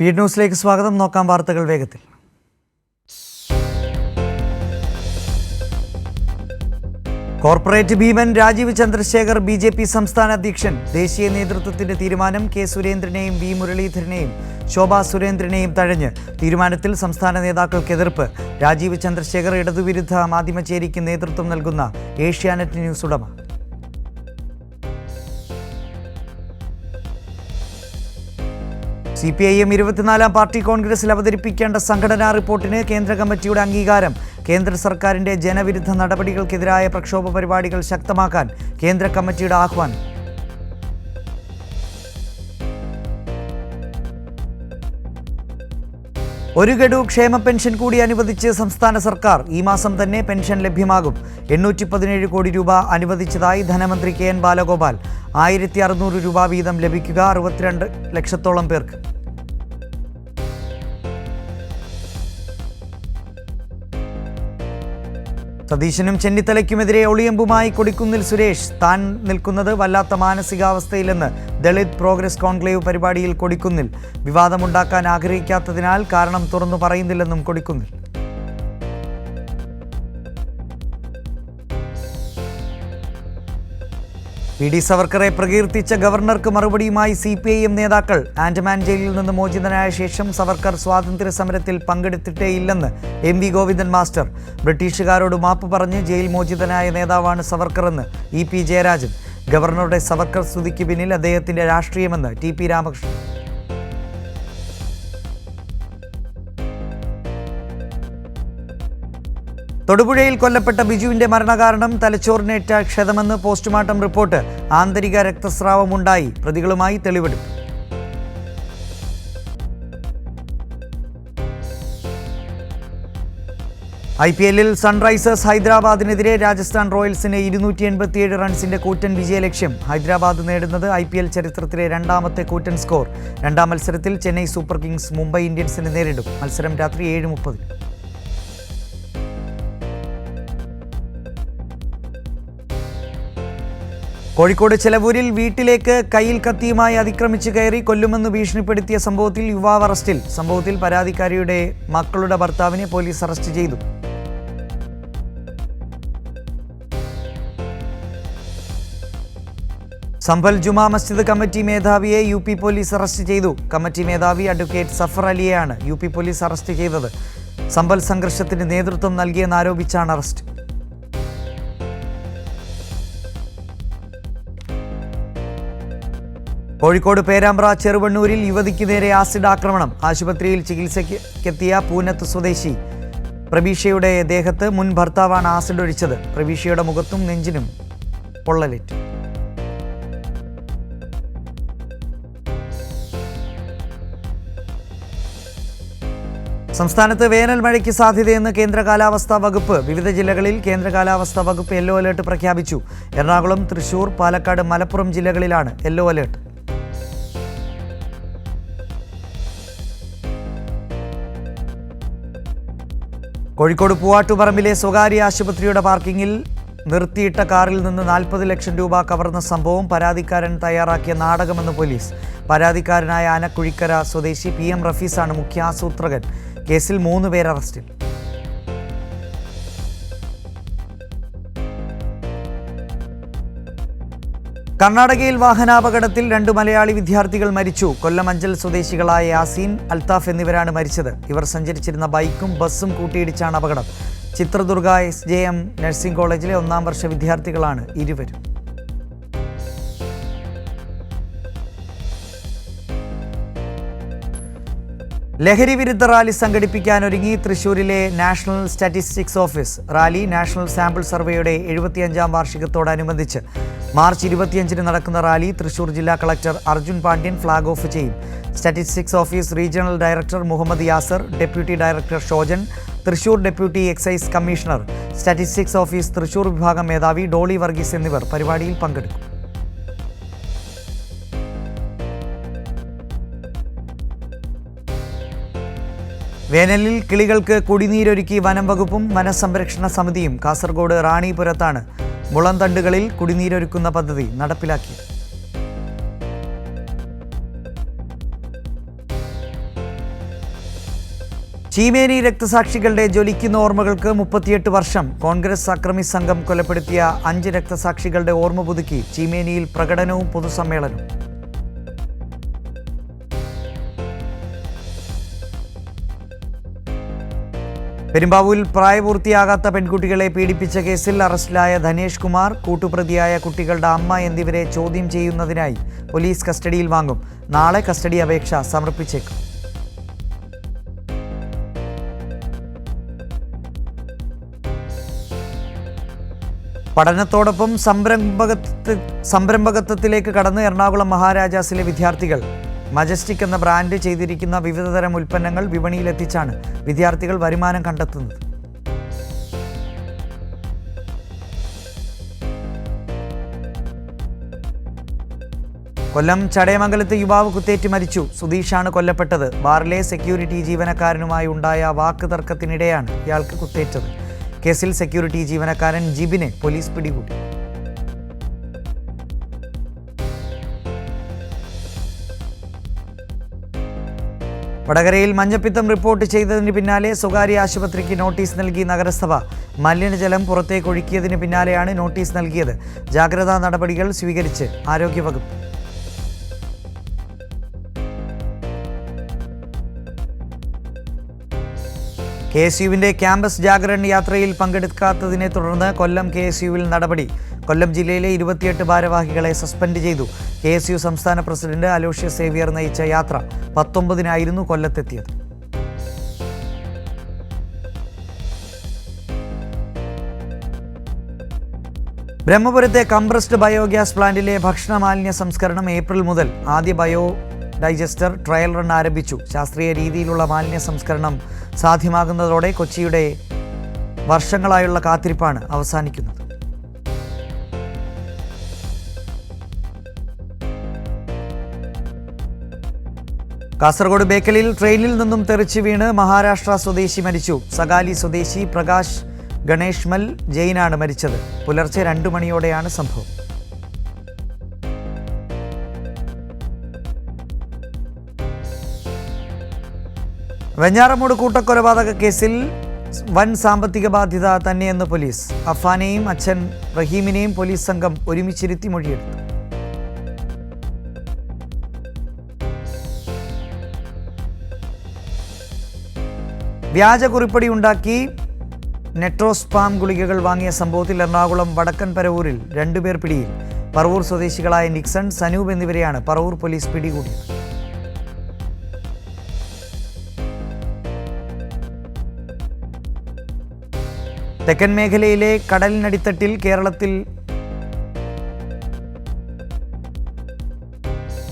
Speed ന്യൂസിലേക്ക് സ്വാഗതം. നോക്കാം വാർത്തകൾ വേഗത്തിൽ. കോർപ്പറേറ്റ് ഭീമൻ Rajeev Chandrasekhar B J P സംസ്ഥാന അധ്യക്ഷൻ. ദേശീയ നേതൃത്വത്തിന്റെ തീരുമാനം കെ സുരേന്ദ്രനെയും വി മുരളീധരനെയും ശോഭാ സുരേന്ദ്രനെയും തഴഞ്ഞ്. തീരുമാനത്തിൽ സംസ്ഥാന നേതാക്കൾക്ക് എതിർപ്പ് രാജീവ് ചന്ദ്രശേഖർ ഇടതുവിരുദ്ധ മാധ്യമചേരിക്ക് നേതൃത്വം നൽകുന്ന ഏഷ്യാനെറ്റ് ന്യൂസ് ഉടമ. സി പി ഐ എം ഇരുപത്തിനാലാം പാർട്ടി കോൺഗ്രസിൽ അവതരിപ്പിക്കേണ്ട സംഘടനാ റിപ്പോർട്ടിന് കേന്ദ്ര കമ്മിറ്റിയുടെ അംഗീകാരം. കേന്ദ്ര സർക്കാരിന്റെ ജനവിരുദ്ധ നടപടികൾക്കെതിരായ പ്രക്ഷോഭ പരിപാടികൾ ശക്തമാക്കാൻ കേന്ദ്ര കമ്മിറ്റിയുടെ ആഹ്വാനം. ഒരു ഗഡു ക്ഷേമ പെൻഷൻ കൂടി അനുവദിച്ച് സംസ്ഥാന സർക്കാർ ഈ മാസം തന്നെ പെൻഷൻ ലഭ്യമാകും. എണ്ണൂറ്റി പതിനേഴ് കോടി രൂപ അനുവദിച്ചതായി ധനമന്ത്രി കെ എൻ ബാലഗോപാൽ. ആയിരത്തി അറുന്നൂറ് രൂപ വീതം ലഭിക്കുക അറുപത്തിരണ്ട് ലക്ഷത്തോളം പേർക്ക്. സതീശനും ചെന്നിത്തലയ്ക്കുമെതിരെ ഒളിയമ്പുമായി കൊടിക്കുന്നിൽ സുരേഷ്. താൻ നിൽക്കുന്നത് വല്ലാത്ത മാനസികാവസ്ഥയിലെന്ന് ദളിത് പ്രോഗ്രസ് കോൺക്ലേവ് പരിപാടിയിൽ കൊടിക്കുന്നിൽ. വിവാദമുണ്ടാക്കാൻ ആഗ്രഹിക്കാത്തതിനാൽ കാരണം തുറന്നു പറയുന്നില്ലെന്നും കൊടിക്കുന്നിൽ. പി ഡി സവർക്കറെ പ്രകീർത്തിച്ച ഗവർണർക്ക് മറുപടിയുമായി സി പി ഐ എം നേതാക്കൾ ആൻഡമാൻ ജയിലിൽ നിന്ന് മോചിതനായ ശേഷം സവർക്കർ സ്വാതന്ത്ര്യ സമരത്തിൽ പങ്കെടുത്തിട്ടേയില്ലെന്ന് എം വി ഗോവിന്ദൻ മാസ്റ്റർ. ബ്രിട്ടീഷുകാരോട് മാപ്പ് പറഞ്ഞ് ജയിൽ മോചിതനായ നേതാവാണ് സവർക്കറെന്ന് ഇ പി ജയരാജൻ. ഗവർണറുടെ സവർക്കർ സ്തുതിക്ക് പിന്നിൽ അദ്ദേഹത്തിന്റെ രാഷ്ട്രീയമെന്ന് ടി പി രാമകൃഷ്ണൻ. തൊടുപുഴയിൽ കൊല്ലപ്പെട്ട ബിജുവിന്റെ മരണകാരണം തലച്ചോറിനേറ്റ ക്ഷതമെന്ന് പോസ്റ്റ്മോർട്ടം റിപ്പോർട്ട് ആന്തരിക രക്തസ്രാവമുണ്ടായി. പ്രതികളുമായി തെളിവെടുപ്പ്. ഐ പി എല്ലിൽ സൺറൈസേഴ്സ് ഹൈദരാബാദിനെതിരെ രാജസ്ഥാൻ റോയൽസിന് ഇരുന്നൂറ്റി എൺപത്തിയേഴ് റൺസിന്റെ കൂറ്റൻ വിജയലക്ഷ്യം. ഹൈദരാബാദ് നേടുന്നത് ഐ പി എൽ ചരിത്രത്തിലെ രണ്ടാമത്തെ കൂറ്റൻ സ്കോർ. രണ്ടാം മത്സരത്തിൽ ചെന്നൈ സൂപ്പർ കിങ്സ് മുംബൈ ഇന്ത്യൻസിനെ നേരിടും. മത്സരം രാത്രി ഏഴ് മുപ്പതിന്. കോഴിക്കോട് ചെലവൂരിൽ വീട്ടിലേക്ക് കയ്യിൽ കത്തിയുമായി അതിക്രമിച്ച് കയറി കൊല്ലുമെന്ന് ഭീഷണിപ്പെടുത്തിയ സംഭവത്തിൽ യുവാവ് അറസ്റ്റിൽ. സംഭവത്തിൽ പരാതിക്കാരിയുടെ മക്കളുടെ ഭർത്താവിനെ പോലീസ് അറസ്റ്റ് ചെയ്തു. സംഭൽ ജുമാ മസ്ജിദ് കമ്മിറ്റി മേധാവിയെ യു പി പോലീസ് അറസ്റ്റ് ചെയ്തു. കമ്മിറ്റി മേധാവി അഡ്വക്കേറ്റ് സഫർ അലിയെയാണ് യു പി പോലീസ് അറസ്റ്റ് ചെയ്തത്. സംഭൽ സംഘർഷത്തിന് നേതൃത്വം നൽകിയെന്നാരോപിച്ചാണ് അറസ്റ്റ്. കോഴിക്കോട് പേരാമ്പ്ര ചെറുവണ്ണൂരിൽ യുവതിക്ക് നേരെ ആസിഡ് ആക്രമണം. ആശുപത്രിയിൽ ചികിത്സയ്ക്കെത്തിയ പൂനത്ത് സ്വദേശി പ്രവീഷയുടെ ദേഹത്ത് മുൻ ഭർത്താവാണ് ആസിഡ് ഒഴിച്ചത്. പ്രവീഷയുടെ മുഖത്തും നെഞ്ചിനും പൊള്ളലേറ്റു. സംസ്ഥാനത്ത് വേനൽ മഴയ്ക്ക് സാധ്യതയെന്ന് കേന്ദ്ര കാലാവസ്ഥാ വകുപ്പ് വിവിധ ജില്ലകളിൽ കേന്ദ്ര കാലാവസ്ഥാ വകുപ്പ് യെല്ലോ അലേർട്ട് പ്രഖ്യാപിച്ചു. എറണാകുളം തൃശൂർ പാലക്കാട് മലപ്പുറം ജില്ലകളിലാണ് യെല്ലോ അലേർട്ട്. കോഴിക്കോട് പൂവാട്ടുപറമ്പിലെ സ്വകാര്യ ആശുപത്രിയുടെ പാർക്കിങ്ങിൽ നിർത്തിയിട്ട കാറിൽ നിന്ന് നാൽപ്പത് ലക്ഷം രൂപ കവർന്ന സംഭവം പരാതിക്കാരൻ തയ്യാറാക്കിയ നാടകമെന്ന് പോലീസ്. പരാതിക്കാരനായ ആനക്കുഴിക്കര സ്വദേശി പി എം റഫീസാണ് മുഖ്യാസൂത്രകൻ. കേസിൽ മൂന്ന് പേർ അറസ്റ്റിൽ. കർണാടകയിൽ വാഹനാപകടത്തിൽ രണ്ട് മലയാളി വിദ്യാർത്ഥികൾ മരിച്ചു. കൊല്ലം അഞ്ചൽ സ്വദേശികളായ യാസീൻ അൽത്താഫ് എന്നിവരാണ് മരിച്ചത്. ഇവർ സഞ്ചരിച്ചിരുന്ന ബൈക്കും ബസ്സും കൂട്ടിയിടിച്ചാണ് അപകടം. ചിത്രദുർഗ എസ് നഴ്സിംഗ് കോളേജിലെ ഒന്നാം വർഷ വിദ്യാർത്ഥികളാണ് ഇരുവരും. ലഹരി വിരുദ്ധ റാലി സംഘടിപ്പിക്കാൻ ഒരുങ്ങി തൃശൂരിലെ national statistics office. Rally national sample സർവേയുടെ എഴുപത്തിയഞ്ചാം വാർഷികത്തോടനുബന്ധിച്ച് മാർച്ച് ഇരുപത്തിയഞ്ചിന് നടക്കുന്ന റാലി തൃശൂർ ജില്ലാ collector Arjun Pandian flag off ചെയ്യും. Statistics office regional director Muhammad Yasar deputy director Shojan Thrissur deputy excise commissioner statistics office Thrissur വിഭാഗം മേധാവി ഡോളി വർഗീസ് എന്നിവർ പരിപാടിയിൽ പങ്കെടുക്കും. വേനലിൽ കിളികൾക്ക് കുടിനീരൊരുക്കി വനം വകുപ്പും വനസംരക്ഷണ സമിതിയും കാസർഗോഡ് റാണിപുരത്താണ് മുളന്തണ്ടുകളിൽ കുടിനീരൊരുക്കുന്ന പദ്ധതി നടപ്പിലാക്കിയത്. ചീമേനി രക്തസാക്ഷികളുടെ ജ്വലിക്കുന്ന ഓർമ്മകൾക്ക് മുപ്പത്തിയെട്ട് വർഷം. കോൺഗ്രസ് അക്രമി സംഘം കൊലപ്പെടുത്തിയ അഞ്ച് രക്തസാക്ഷികളുടെ ഓർമ്മ പുതുക്കി ചീമേനിയിൽ പ്രകടനവും പൊതുസമ്മേളനവും. പെരുമ്പാവൂരിൽ പ്രായപൂർത്തിയാകാത്ത പെൺകുട്ടികളെ പീഡിപ്പിച്ച കേസിൽ അറസ്റ്റിലായ ധനേഷ് കുമാർ കൂട്ടുപ്രതിയായ കുട്ടികളുടെ അമ്മ എന്നിവരെ ചോദ്യം ചെയ്യുന്നതിനായി പോലീസ് കസ്റ്റഡിയിൽ വാങ്ങും. നാളെ കസ്റ്റഡി അപേക്ഷ സമർപ്പിച്ചേക്കും. പഠനത്തോടൊപ്പം സംരംഭകത്വ സംരംഭകത്വത്തിലേക്ക് കടന്ന് എറണാകുളം മഹാരാജാസിലെ വിദ്യാർത്ഥികൾ മജസ്റ്റിക് എന്ന ബ്രാൻഡ് ചെയ്തിരിക്കുന്ന വിവിധതരം ഉൽപ്പന്നങ്ങൾ വിപണിയിലെത്തിച്ചാണ് വിദ്യാർത്ഥികൾ വരുമാനം കണ്ടെത്തുന്നത്. കൊല്ലം ചടയമംഗലത്ത് യുവാവ് കുത്തേറ്റ് മരിച്ചു. സുധീഷാണ് കൊല്ലപ്പെട്ടത്. ബാറിലെ സെക്യൂരിറ്റി ജീവനക്കാരനുമായി ഉണ്ടായ വാക്ക് തർക്കത്തിനിടെയാണ് ഇയാൾക്ക് കുത്തേറ്റത്. കേസിൽ സെക്യൂരിറ്റി ജീവനക്കാരൻ ജിബിനെ പോലീസ് പിടികൂടി. വടകരയിൽ മഞ്ഞപ്പിത്തം റിപ്പോർട്ട് ചെയ്തതിന് പിന്നാലെ സ്വകാര്യ ആശുപത്രിക്ക് നോട്ടീസ് നൽകി നഗരസഭ. മലിനജലം പുറത്തേക്ക് ഒഴുക്കിയതിന് പിന്നാലെയാണ് നോട്ടീസ് നൽകിയത്. ജാഗ്രതാ നടപടികൾ സ്വീകരിച്ച് ആരോഗ്യവകുപ്പ്. കെ എസ് യുവിന്റെ ക്യാമ്പസ് ജാഗരൺ യാത്രയിൽ പങ്കെടുക്കാത്തതിനെ തുടർന്ന് കൊല്ലം കെ എസ് യുവിൽ നടപടി. കൊല്ലം ജില്ലയിലെ ഇരുപത്തിയെട്ട് ഭാരവാഹികളെ സസ്പെൻഡ് ചെയ്തു. കെ എസ് യു സംസ്ഥാന പ്രസിഡന്റ് അലോഷ്യ സേവിയർ നയിച്ച യാത്ര പത്തൊമ്പതിനായിരുന്നു കൊല്ലത്തെത്തിയത്. ബ്രഹ്മപുരത്തെ കംപ്രസ്ഡ് ബയോഗ്യാസ് പ്ലാന്റിലെ ഭക്ഷണ മാലിന്യ സംസ്കരണം ഏപ്രിൽ മുതൽ ആദ്യ ബയോ ഡൈജസ്റ്റർ ട്രയൽ റൺ ആരംഭിച്ചു. ശാസ്ത്രീയ രീതിയിലുള്ള മാലിന്യ സംസ്കരണം സാധ്യമാകുന്നതോടെ കൊച്ചിയുടെ വർഷങ്ങളായുള്ള കാത്തിരിപ്പാണ് അവസാനിക്കുന്നത്. കാസർഗോഡ് ബേക്കലിൽ ട്രെയിനിൽ നിന്നും തെറിച്ചു വീണ് മഹാരാഷ്ട്ര സ്വദേശി മരിച്ചു. സകാലി സ്വദേശി പ്രകാശ് ഗണേഷ്മൽ ജെയിനാണ് മരിച്ചത്. പുലർച്ചെ രണ്ടു മണിയോടെയാണ് സംഭവം. വെഞ്ഞാറമൂട് കൂട്ടക്കൊലപാതക കേസിൽ വൻ സാമ്പത്തിക ബാധ്യത തന്നെയെന്ന് പോലീസ്. അഫാനെയും അച്ഛൻ റഹീമിനെയും പോലീസ് സംഘം ഒരുമിച്ചിരുത്തി മൊഴിയെടുത്തു. വ്യാജ കുറിപ്പടി ഉണ്ടാക്കി നെട്രോസ്പാം ഗുളികകൾ വാങ്ങിയ സംഭവത്തിൽ എറണാകുളം വടക്കൻ പരവൂരിൽ രണ്ടുപേർ പിടിയിൽ. പറവൂർ സ്വദേശികളായ നിക്സൺ സനൂപ് എന്നിവരെയാണ് പറവൂർ പോലീസ് പിടികൂടിയത്. തെക്കൻ മേഖലയിലെ കടലിനടിത്തട്ടിൽ കേരളത്തിൽ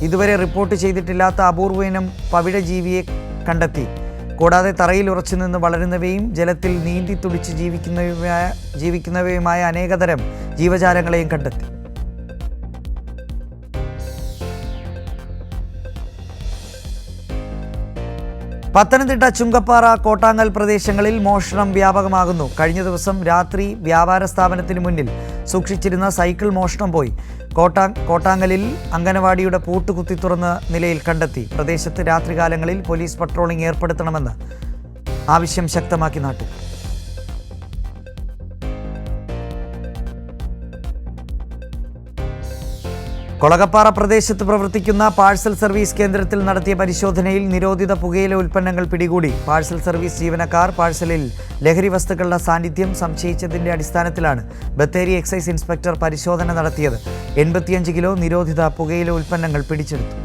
ഇതുവരെ റിപ്പോർട്ട് ചെയ്തിട്ടില്ലാത്ത അപൂർവ ഇനം പവിഴജീവിയെ കണ്ടെത്തി. കൂടാതെ തറയിൽ ഉറച്ചു നിന്ന് വളരുന്നവയും ജലത്തിൽ നീന്തി തുടിച്ച് ജീവിക്കുന്നവയുമായ ജീവിക്കുന്നവയുമായ അനേകതരം ജീവജാലങ്ങളെയും കണ്ടെത്തി. പത്തനംതിട്ട ചുങ്കപ്പാറ കോട്ടാങ്ങൽ പ്രദേശങ്ങളിൽ മോഷണം വ്യാപകമാകുന്നു. കഴിഞ്ഞ ദിവസം രാത്രി വ്യാപാര സ്ഥാപനത്തിന് മുന്നിൽ സൂക്ഷിച്ചിരുന്ന സൈക്കിൾ മോഷണം പോയി. കോട്ടാ കോട്ടാങ്ങലിൽ അംഗനവാടിയുടെ പൂട്ട് കുത്തി തുറന്ന നിലയിൽ കണ്ടെത്തി. പ്രദേശത്ത് രാത്രികാലങ്ങളിൽ പോലീസ് പട്രോളിംഗ് ഏർപ്പെടുത്തണമെന്ന് ആവശ്യം ശക്തമാക്കി നാട്ടുകാർ കൊളകപ്പാറ പ്രദേശത്ത് പ്രവർത്തിക്കുന്ന പാഴ്സൽ സർവീസ് കേന്ദ്രത്തിൽ നടത്തിയ പരിശോധനയിൽ നിരോധിത പുകയില ഉൽപ്പന്നങ്ങൾ പിടികൂടി. പാഴ്സൽ സർവീസ് ജീവനക്കാർ പാഴ്സലിൽ ലഹരി വസ്തുക്കളുടെ സാന്നിധ്യം സംശയിച്ചതിന്റെ അടിസ്ഥാനത്തിലാണ് ബത്തേരി എക്സൈസ് ഇൻസ്പെക്ടർ പരിശോധന നടത്തിയത്. എൺപത്തിയഞ്ച് കിലോ നിരോധിത പുകയില ഉൽപ്പന്നങ്ങൾ പിടിച്ചെടുത്തു.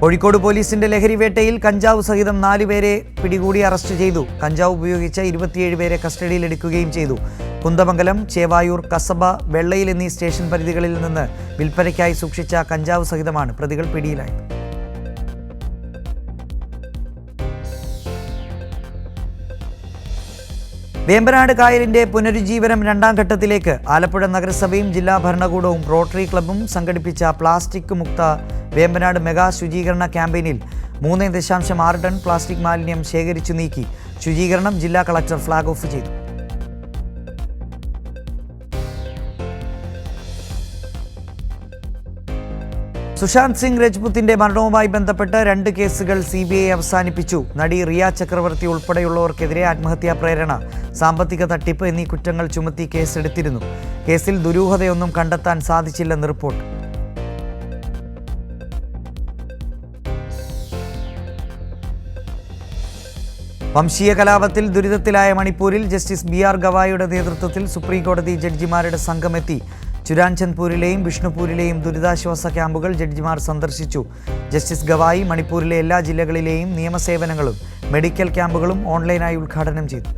കോഴിക്കോട് പോലീസിന്റെ ലഹരി വേട്ടയിൽ കഞ്ചാവ് സഹിതം നാലുപേരെ പിടികൂടി അറസ്റ്റ് ചെയ്തു. കഞ്ചാവ് ഉപയോഗിച്ച ഇരുപത്തിയേഴ് പേരെ കസ്റ്റഡിയിലെടുക്കുകയും ചെയ്തു. കുന്തമംഗലം ചേവായൂർ കസബ വെള്ളയിൽ എന്നീ സ്റ്റേഷൻ പരിധികളിൽ നിന്ന് വിൽപ്പനയ്ക്കായി സൂക്ഷിച്ച കഞ്ചാവ് സഹിതമാണ് പ്രതികൾ പിടിയിലായത്. വേമ്പനാട് കായലിന്റെ പുനരുജ്ജീവനം രണ്ടാം ഘട്ടത്തിലേക്ക് ആലപ്പുഴ നഗരസഭയും ജില്ലാ ഭരണകൂടവും റോട്ടറി ക്ലബ്ബും സംഘടിപ്പിച്ച പ്ലാസ്റ്റിക് മുക്ത വേമ്പനാട് മെഗാ ശുചീകരണ ക്യാമ്പയിനിൽ മൂന്ന് ദശാംശം ആറ് ടൺ പ്ലാസ്റ്റിക് മാലിന്യം ശേഖരിച്ചു നീക്കി. ശുചീകരണം ജില്ലാ കളക്ടർ ഫ്ളാഗ് ഓഫ് ചെയ്തു. സുശാന്ത് സിംഗ് രജ്പുത്തിന്റെ മരണവുമായി ബന്ധപ്പെട്ട് രണ്ട് കേസുകൾ സി ബി ഐ അവസാനിപ്പിച്ചു. നടി റിയ ചക്രവർത്തി ഉൾപ്പെടെയുള്ളവർക്കെതിരെ ആത്മഹത്യാ പ്രേരണ സാമ്പത്തിക തട്ടിപ്പ് എന്നീ കുറ്റങ്ങൾ ചുമത്തി കേസെടുത്തിരുന്നു. കേസിൽ ദുരൂഹതയൊന്നും കണ്ടെത്താൻ സാധിച്ചില്ലെന്ന് റിപ്പോർട്ട്. വംശീയ കലാപത്തിൽ ദുരിതത്തിലായ മണിപ്പൂരിൽ ജസ്റ്റിസ് ബി ആർ ഗവായിയുടെ നേതൃത്വത്തിൽ സുപ്രീംകോടതി ജഡ്ജിമാരുടെ സംഘമെത്തി. ചുരാൻചന്ദ്പൂരിലെയും വിഷ്ണുപൂരിലെയും ദുരിതാശ്വാസ ക്യാമ്പുകൾ ജഡ്ജിമാർ സന്ദർശിച്ചു. ജസ്റ്റിസ് ഗവായി മണിപ്പൂരിലെ എല്ലാ ജില്ലകളിലെയും നിയമസേവനങ്ങളും മെഡിക്കൽ ക്യാമ്പുകളും ഓൺലൈനായി ഉദ്ഘാടനം ചെയ്തു.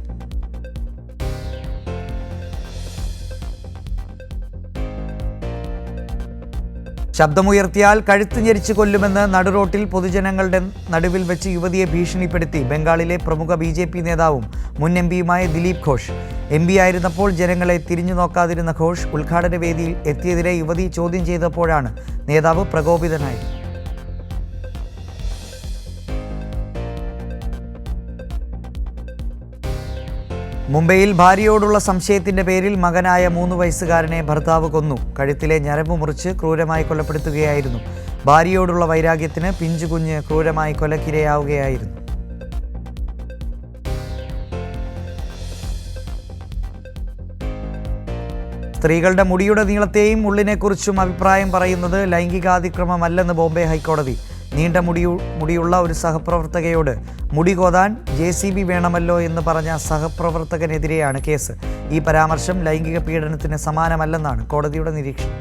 ശബ്ദമുയർത്തിയാൽ കഴുത്ത് ഞെരിച്ചു കൊല്ലുമെന്ന് നടുറോട്ടിൽ പൊതുജനങ്ങളുടെ നടുവിൽ വെച്ച് യുവതിയെ ഭീഷണിപ്പെടുത്തി ബംഗാളിലെ പ്രമുഖ ബി ജെ പി നേതാവും മുൻ എം പിയുമായ ദിലീപ് ഘോഷ്. എം പി ആയിരുന്നപ്പോൾ ജനങ്ങളെ തിരിഞ്ഞു നോക്കാതിരുന്ന ഘോഷ് ഉദ്ഘാടന വേദിയിൽ എത്തിയതിനെ യുവതി ചോദ്യം ചെയ്തപ്പോഴാണ് നേതാവ് പ്രകോപിതനായത്. മുംബൈയിൽ ഭാര്യയോടുള്ള സംശയത്തിന്റെ പേരിൽ മകനായ മൂന്ന് വയസ്സുകാരനെ ഭർത്താവ് കൊന്നു. കഴുത്തിലെ ഞരമ്പ് മുറിച്ച് ക്രൂരമായി കൊലപ്പെടുത്തുകയായിരുന്നു. ഭാര്യയോടുള്ള വൈരാഗ്യത്തിന് പിഞ്ചുകുഞ്ഞ് ക്രൂരമായി കൊലക്കിരയാവുകയായിരുന്നു. സ്ത്രീകളുടെ മുടിയുടെ നീളത്തെയും ഉള്ളിനെക്കുറിച്ചും അഭിപ്രായം പറയുന്നത് ലൈംഗികാതിക്രമമല്ലെന്ന് ബോംബെ ഹൈക്കോടതി. നീണ്ട മുടിയു മുടിയുള്ള ഒരു സഹപ്രവർത്തകയോട് മുടി കോതാൻ ജെ സി ബി വേണമല്ലോ എന്ന് പറഞ്ഞ സഹപ്രവർത്തകനെതിരെയാണ് കേസ്. ഈ പരാമർശം ലൈംഗിക പീഡനത്തിന് സമാനമല്ലെന്നാണ് കോടതിയുടെ നിരീക്ഷണം.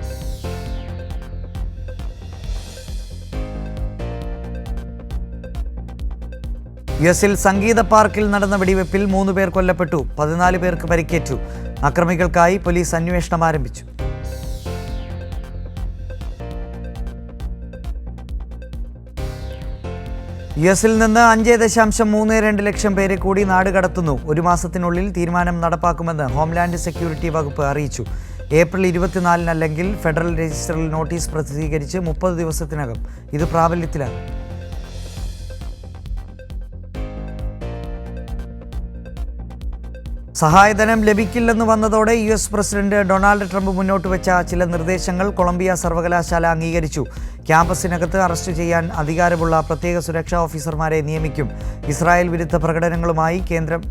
യു എസിൽ സംഗീത പാർക്കിൽ നടന്ന വെടിവെപ്പിൽ മൂന്ന് പേർ കൊല്ലപ്പെട്ടു പതിനാല് പേർക്ക് പരിക്കേറ്റു. അക്രമികൾക്കായി പോലീസ് അന്വേഷണം ആരംഭിച്ചു. യു എസിൽ നിന്ന് അഞ്ച് ദശാംശം മൂന്ന് രണ്ട് ലക്ഷം പേരെ കൂടി നാട് കടത്തുന്നു. ഒരു മാസത്തിനുള്ളിൽ തീരുമാനം നടപ്പാക്കുമെന്ന് ഹോംലാൻഡ് സെക്യൂരിറ്റി വകുപ്പ് അറിയിച്ചു. ഏപ്രിൽ ഇരുപത്തിനാലിനല്ലെങ്കിൽ ഫെഡറൽ രജിസ്റ്ററിൽ നോട്ടീസ് പ്രസിദ്ധീകരിച്ച് മുപ്പത് ദിവസത്തിനകം. ഇത് പ്രാബല്യത്തിലാകും സഹായധനം ലഭിക്കില്ലെന്ന് വന്നതോടെ U S president Donald Trump മുന്നോട്ട് വെച്ച ചില നിർദ്ദേശങ്ങൾ കൊളംബിയ സർവകലാശാല അംഗീകരിച്ചു. ക്യാമ്പസിനകത്ത് അറസ്റ്റ് ചെയ്യാൻ അധികാരമുള്ള പ്രത്യേക സുരക്ഷാ ഓഫീസർമാരെ നിയമിക്കും. ഇസ്രായേൽ വിരുദ്ധ പ്രകടനങ്ങളുമായി കേന്ദ്രം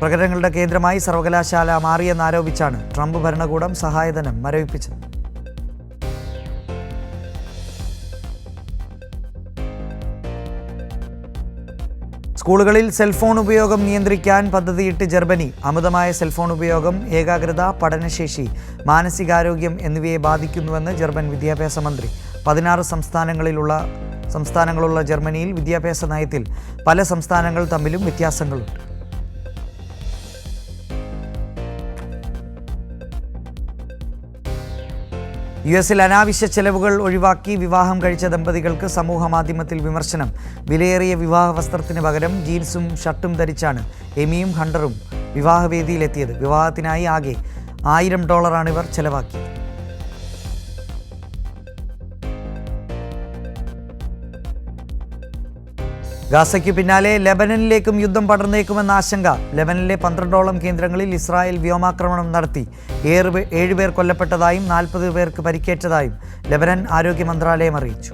പ്രകടനങ്ങളുടെ കേന്ദ്രമായി സർവകലാശാല മാറിയെന്നാരോപിച്ചാണ് ട്രംപ് ഭരണകൂടം സഹായധനം മരവിപ്പിച്ചത്. സ്കൂളുകളിൽ സെൽഫോൺ ഉപയോഗം നിയന്ത്രിക്കാൻ പദ്ധതിയിട്ട് ജർമ്മനി. അമിതമായ സെൽഫോൺ ഉപയോഗം ഏകാഗ്രത പഠനശേഷി മാനസികാരോഗ്യം എന്നിവയെ ബാധിക്കുന്നുവെന്ന് ജർമ്മൻ വിദ്യാഭ്യാസ മന്ത്രി. പതിനാറ് സംസ്ഥാനങ്ങളിലുള്ള സംസ്ഥാനങ്ങളുള്ള ജർമ്മനിയിൽ വിദ്യാഭ്യാസ നയത്തിൽ പല സംസ്ഥാനങ്ങൾ തമ്മിലും വ്യത്യാസങ്ങളുണ്ട്. യു എസിൽ അനാവശ്യ ചെലവുകൾ ഒഴിവാക്കി വിവാഹം കഴിച്ച ദമ്പതികൾക്ക് സമൂഹ മാധ്യമത്തിൽ വിമർശനം. വിലയേറിയ വിവാഹ വസ്ത്രത്തിന് പകരം ജീൻസും ഷർട്ടും ധരിച്ചാണ് എമിയും ഹണ്ടറും വിവാഹവേദിയിലെത്തിയത്. വിവാഹത്തിനായി ആകെ ആയിരം ഡോളറാണ് ഇവർ ചെലവാക്കിയത്. ഗാസയ്ക്ക് പിന്നാലെ ലെബനനിലേക്കും യുദ്ധം പടർന്നേക്കുമെന്ന ആശങ്ക. ലെബനനിലെ പന്ത്രണ്ടോളം കേന്ദ്രങ്ങളിൽ ഇസ്രായേൽ വ്യോമാക്രമണം നടത്തി. ഏഴ് ഏഴുപേർ കൊല്ലപ്പെട്ടതായും നാൽപ്പത് പേർക്ക് പരിക്കേറ്റതായും ലെബനൻ ആരോഗ്യ മന്ത്രാലയം അറിയിച്ചു.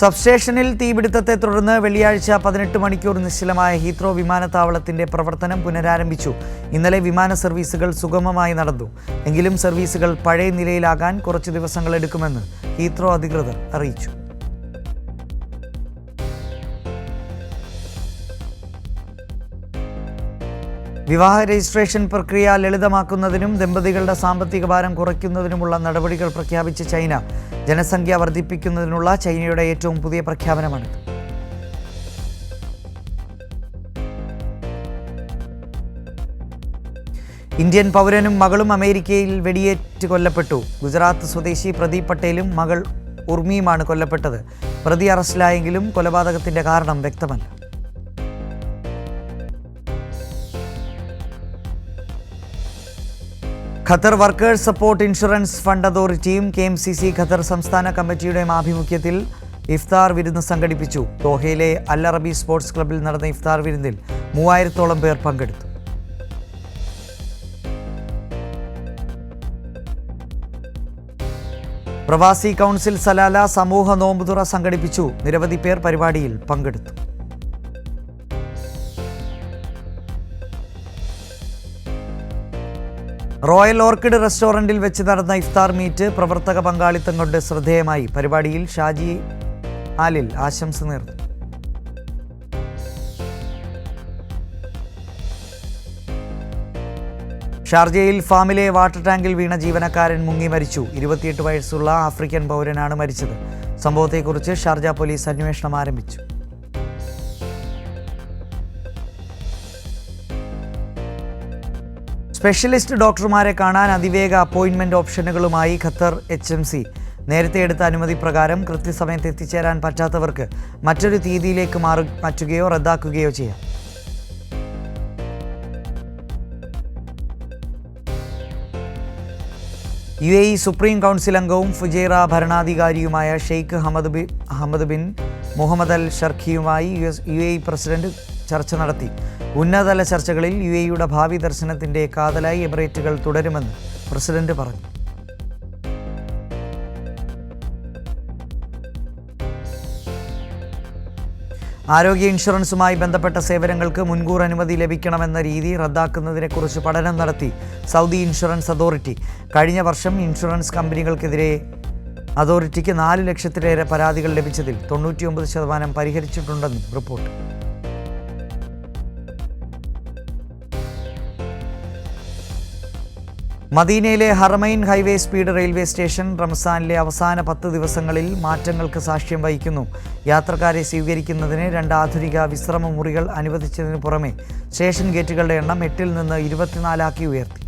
സബ്സ്റ്റേഷനിൽ തീപിടുത്തത്തെ തുടർന്ന് വെള്ളിയാഴ്ച പതിനെട്ട് മണിക്കൂർ നിശ്ചലമായ ഹീത്രോ വിമാനത്താവളത്തിന്റെ പ്രവർത്തനം പുനരാരംഭിച്ചു. ഇന്നലെ വിമാന സർവീസുകൾ സുഗമമായി നടന്നു. എങ്കിലും സർവീസുകൾ പഴയ നിലയിലാകാൻ കുറച്ച് ദിവസങ്ങൾ എടുക്കുമെന്ന് ഹീത്രോ അധികൃതർ അറിയിച്ചു. വിവാഹ രജിസ്ട്രേഷൻ പ്രക്രിയ ലളിതമാക്കുന്നതിനും ദമ്പതികളുടെ സാമ്പത്തിക ഭാരം കുറയ്ക്കുന്നതിനുമുള്ള നടപടികൾ പ്രഖ്യാപിച്ച ചൈന ജനസംഖ്യ വർദ്ധിപ്പിക്കുന്നതിനുള്ള ചൈനയുടെ ഏറ്റവും പുതിയ പ്രഖ്യാപനമാണിത്. ഇന്ത്യൻ പൗരനും മകളും അമേരിക്കയിൽ വെടിയേറ്റ് കൊല്ലപ്പെട്ടു. ഗുജറാത്ത് സ്വദേശി പ്രദീപ് പട്ടേലും മകൾ ഉർമിയുമാണ് കൊല്ലപ്പെട്ടത്. പ്രതി അറസ്റ്റിലായെങ്കിലും കൊലപാതകത്തിന്റെ കാരണം വ്യക്തമല്ല. Qatar workers support insurance fund അതോറിറ്റിയും K M C C Qatar സംസ്ഥാന കമ്മിറ്റിയുടെയും ആഭിമുഖ്യത്തിൽ ഇഫ്താർ വിരുന്ന് സംഘടിപ്പിച്ചു. ദോഹയിലെ അൽ അറബി സ്പോർട്സ് ക്ലബ്ബിൽ നടന്ന ഇഫ്താർ വിരുന്നിൽ മൂവായിരത്തോളം പേർ പങ്കെടുത്തു. പ്രവാസി കൗൺസിൽ സലാല സമൂഹ നോമ്പുതുറ സംഘടിപ്പിച്ചു. നിരവധി പേർ പരിപാടിയിൽ പങ്കെടുത്തു. റോയൽ ഓർക്കിഡ് റെസ്റ്റോറന്റിൽ വെച്ച് നടന്ന ഇഫ്താർ മീറ്റ് പ്രവർത്തക പങ്കാളിത്തം കൊണ്ട് ശ്രദ്ധേയമായി. പരിപാടിയിൽ ഷാജി ആലിൽ ആശംസ നേർന്നു. ഷാർജയിൽ ഫാമിലെ വാട്ടർ ടാങ്കിൽ വീണ ജീവനക്കാരൻ മുങ്ങി മരിച്ചു. ഇരുപത്തിയെട്ട് വയസ്സുള്ള ആഫ്രിക്കൻ പൗരനാണ് മരിച്ചത്. സംഭവത്തെക്കുറിച്ച് ഷാർജ പോലീസ് അന്വേഷണം ആരംഭിച്ചു. സ്പെഷ്യലിസ്റ്റ് ഡോക്ടർമാരെ കാണാൻ അതിവേഗ അപ്പോയിൻമെന്റ് ഓപ്ഷനുകളുമായി ഖത്തർ എച്ച് എം സി. നേരത്തെ എടുത്ത അനുമതി പ്രകാരം കൃത്യസമയത്ത് എത്തിച്ചേരാൻ പറ്റാത്തവർക്ക് മറ്റൊരു തീയതിയിലേക്ക് മാറി മാറ്റുകയോ റദ്ദാക്കുകയോ ചെയ്യാം. U A E supreme council അംഗവും ഫുജൈറ ഭരണാധികാരിയുമായ ഷെയ്ഖ് ഹമദ് ബി Ahmed bin Muhammad Al ഷർഖിയുമായി U S U A E president ചർച്ച നടത്തി. ഉന്നതതല ചർച്ചകളിൽ യു എ ഇയുടെ ഭാവി ദർശനത്തിന്റെ കാതലായി എമിറേറ്റുകൾ തുടരുമെന്ന് പ്രസിഡന്റ് പറഞ്ഞു. ആരോഗ്യ ഇൻഷുറൻസുമായി ബന്ധപ്പെട്ട സേവനങ്ങൾക്ക് മുൻകൂർ അനുമതി ലഭിക്കണമെന്ന രീതി റദ്ദാക്കുന്നതിനെക്കുറിച്ച് പഠനം നടത്തി സൗദി ഇൻഷുറൻസ് അതോറിറ്റി. കഴിഞ്ഞ വർഷം ഇൻഷുറൻസ് കമ്പനികൾക്കെതിരെ അതോറിറ്റിക്ക് നാല് ലക്ഷത്തിലേറെ പരാതികൾ ലഭിച്ചതിൽ തൊണ്ണൂറ്റിയൊമ്പത് ശതമാനം പരിഹരിച്ചിട്ടുണ്ടെന്നും റിപ്പോർട്ട്. മദീനയിലെ Haramain highway speed railway station റംസാനിലെ അവസാന പത്ത് ദിവസങ്ങളിൽ മാറ്റങ്ങൾക്ക് സാക്ഷ്യം വഹിക്കുന്നു. യാത്രക്കാരെ സ്വീകരിക്കുന്നതിന് രണ്ട് ആധുനിക വിശ്രമ മുറികൾ അനുവദിച്ചതിന് പുറമെ സ്റ്റേഷൻ ഗേറ്റുകളുടെ എണ്ണം എട്ടിൽ നിന്ന് ഇരുപത്തിനാലാക്കി ഉയർത്തി.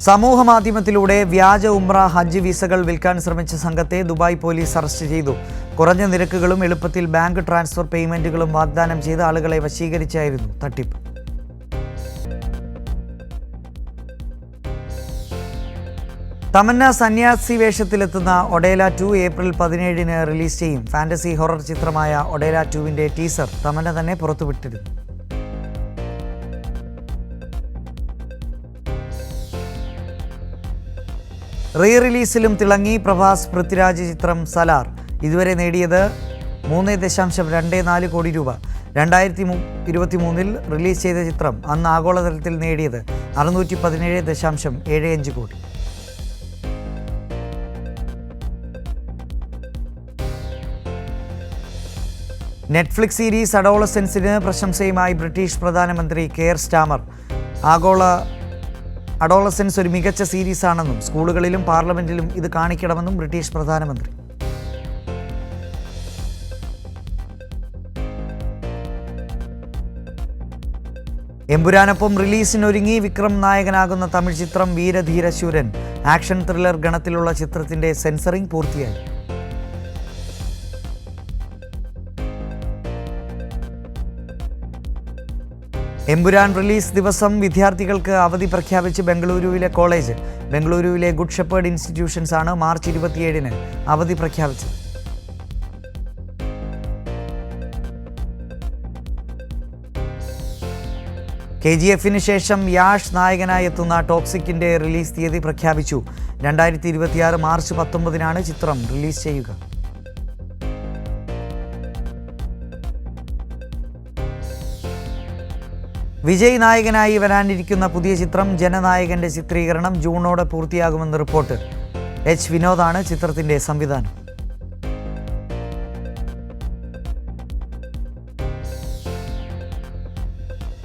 സമൂഹ മാധ്യമത്തിലൂടെ വ്യാജ ഉമ്ര ഹജ്ജ് വിസകൾ വിൽക്കാൻ ശ്രമിച്ച സംഘത്തെ ദുബായ് പോലീസ് അറസ്റ്റ് ചെയ്തു. കുറഞ്ഞ നിരക്കുകളും എളുപ്പത്തിൽ ബാങ്ക് ട്രാൻസ്ഫർ പേയ്മെന്റുകളും വാഗ്ദാനം ചെയ്ത ആളുകളെ വശീകരിച്ചായിരുന്നു തട്ടിപ്പ്. തമന്ന സന്യാസി വേഷത്തിലെത്തുന്ന ഒഡേല ടു ഏപ്രിൽ പതിനേഴിന് റിലീസ് ചെയ്യും. ഫാന്റസി ഹൊറർ ചിത്രമായ ഒഡേല ടുവിന്റെ ടീസർ തമന്ന തന്നെ പുറത്തുവിട്ടിരുന്നു. റീ റിലീസിലും തിളങ്ങി പ്രഭാസ് പൃഥ്വിരാജ് ചിത്രം സലാർ. ഇതുവരെ നേടിയത് മൂന്ന് ദശാംശം രണ്ട് നാല് കോടി രൂപ. രണ്ടായിരത്തി ഇരുപത്തി മൂന്നിൽ റിലീസ് ചെയ്ത ചിത്രം അന്ന് ആഗോളതലത്തിൽ നേടിയത് അറുന്നൂറ്റി പതിനേഴ് ദശാംശം ഏഴ് അഞ്ച് കോടി. നെറ്റ്ഫ്ലിക്സ് സീരീസ് അഡോളസെൻസിന് പ്രശംസയുമായി ബ്രിട്ടീഷ് പ്രധാനമന്ത്രി കെയർ സ്റ്റാമർ. ആഗോള അഡോളസെൻസ് ഒരു മികച്ച സീരീസ് ആണെന്നും സ്കൂളുകളിലും പാർലമെന്റിലും ഇത് കാണിക്കണമെന്നും ബ്രിട്ടീഷ് പ്രധാനമന്ത്രി. എമ്പുരാനൊപ്പം റിലീസിനൊരുങ്ങി വിക്രം നായകനാകുന്ന തമിഴ് ചിത്രം വീരധീരശൂരൻ. ആക്ഷൻ ത്രില്ലർ ഗണത്തിലുള്ള ചിത്രത്തിന്റെ സെൻസറിംഗ് പൂർത്തിയായി. എമ്പുരാൻ റിലീസ് ദിവസം വിദ്യാർത്ഥികൾക്ക് അവധി പ്രഖ്യാപിച്ച് ബംഗളൂരുവിലെ കോളേജ് ബംഗളൂരുവിലെ ഗുഡ് ഷെപ്പേർഡ് ഇൻസ്റ്റിറ്റ്യൂഷൻസ് ആണ് മാർച്ച് ഇരുപത്തിയേഴിന് അവധി പ്രഖ്യാപിച്ചത്. കെ ജി എഫിന് ശേഷം യാഷ് നായകനായി എത്തുന്ന ടോക്സിക്കിന്റെ റിലീസ് തീയതി പ്രഖ്യാപിച്ചു. രണ്ടായിരത്തി ഇരുപത്തിയാറ് മാർച്ച് പത്തൊമ്പതിനാണ് ചിത്രം റിലീസ് ചെയ്യുക. വിജയ് നായകനായി വരാനിരിക്കുന്ന പുതിയ ചിത്രം ജനനായകന്റെ ചിത്രീകരണം ജൂണോടെ പൂർത്തിയാകുമെന്ന് റിപ്പോർട്ട്. എച്ച് വിനോദാണ് ചിത്രത്തിന്റെ സംവിധാനം.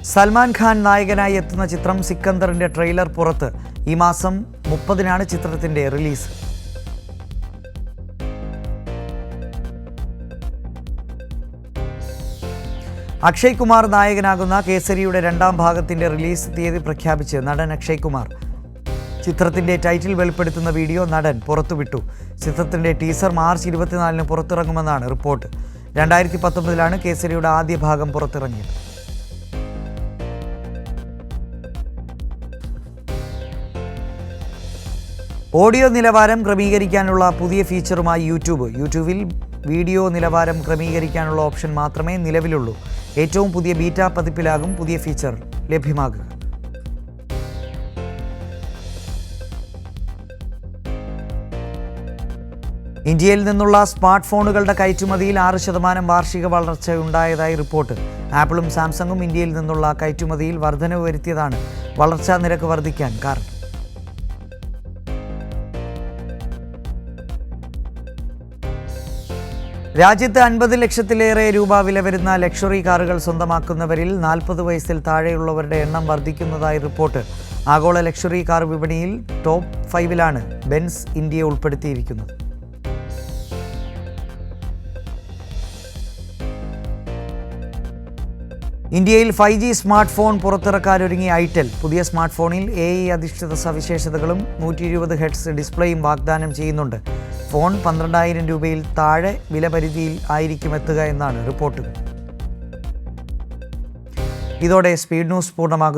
സൽമാൻ ഖാൻ നായകനായി എത്തുന്ന ചിത്രം സിക്കന്ദറിന്റെ ട്രെയിലർ പുറത്ത്. ഈ മാസം മുപ്പതിനാണ് ചിത്രത്തിന്റെ റിലീസ്. അക്ഷയ് കുമാർ നായകനാകുന്ന കേസരിയുടെ രണ്ടാം ഭാഗത്തിന്റെ റിലീസ് തീയതി പ്രഖ്യാപിച്ച് നടൻ അക്ഷയ് കുമാർ. ചിത്രത്തിന്റെ ടൈറ്റിൽ വെളിപ്പെടുത്തുന്ന വീഡിയോ നടൻ പുറത്തുവിട്ടു. ചിത്രത്തിന്റെ ടീസർ മാർച്ച് ഇരുപത്തിനാലിന് പുറത്തിറങ്ങുമെന്നാണ് റിപ്പോർട്ട്. രണ്ടായിരത്തി പത്തൊമ്പതിലാണ് കേസരിയുടെ ആദ്യ ഭാഗം പുറത്തിറങ്ങിയത്. ഓഡിയോ നിലവാരം ക്രമീകരിക്കാനുള്ള പുതിയ ഫീച്ചറുമായി യൂട്യൂബ്. യൂട്യൂബിൽ വീഡിയോ നിലവാരം ക്രമീകരിക്കാനുള്ള ഓപ്ഷൻ മാത്രമേ നിലവിലുള്ളൂ. ഏറ്റവും പുതിയ ബീറ്റ പതിപ്പിലാകും പുതിയ ഫീച്ചർ ലഭ്യമാകുക. ഇന്ത്യയിൽ നിന്നുള്ള സ്മാർട്ട് ഫോണുകളുടെ കയറ്റുമതിയിൽ ആറ് ശതമാനം വാർഷിക വളർച്ചയുണ്ടായതായി റിപ്പോർട്ട്. ആപ്പിളും സാംസങ്ങും ഇന്ത്യയിൽ നിന്നുള്ള കയറ്റുമതിയിൽ വർധനവ് വരുത്തിയതാണ് വളർച്ചാ നിരക്ക് വർദ്ധിക്കാൻ കാരണം. രാജ്യത്ത് അൻപത് ലക്ഷത്തിലേറെ രൂപ വില വരുന്ന ലക്ഷറി കാറുകൾ സ്വന്തമാക്കുന്നവരിൽ നാൽപ്പത് വയസ്സിൽ താഴെയുള്ളവരുടെ എണ്ണം വർദ്ധിക്കുന്നതായി റിപ്പോർട്ട്. ആഗോള ലക്ഷറി കാർ വിപണിയിൽ ടോപ്പ് ഫൈവിലാണ് ബെൻസ് ഇന്ത്യയെ ഉൾപ്പെടുത്തിയിരിക്കുന്നത്. ഇന്ത്യയിൽ ഫൈവ് ജി സ്മാർട്ട് ഫോൺ പുറത്തിറക്കാനൊരുങ്ങിയ ഐറ്റൽ പുതിയ സ്മാർട്ട് ഫോണിൽ എ ഐ അധിഷ്ഠിത സവിശേഷതകളും നൂറ്റി ഇരുപത് ഹെഡ്സ് ഡിസ്പ്ലേയും വാഗ്ദാനം ചെയ്യുന്നുണ്ട്. ഫോൺ പന്ത്രണ്ടായിരം രൂപയിൽ താഴെ വിലപരിധിയിൽ ആയിരിക്കും എത്തുക എന്നാണ് റിപ്പോർട്ട് ഇതോടെ സ്പീഡ് ന്യൂസ് പൂർണമാകുന്നു.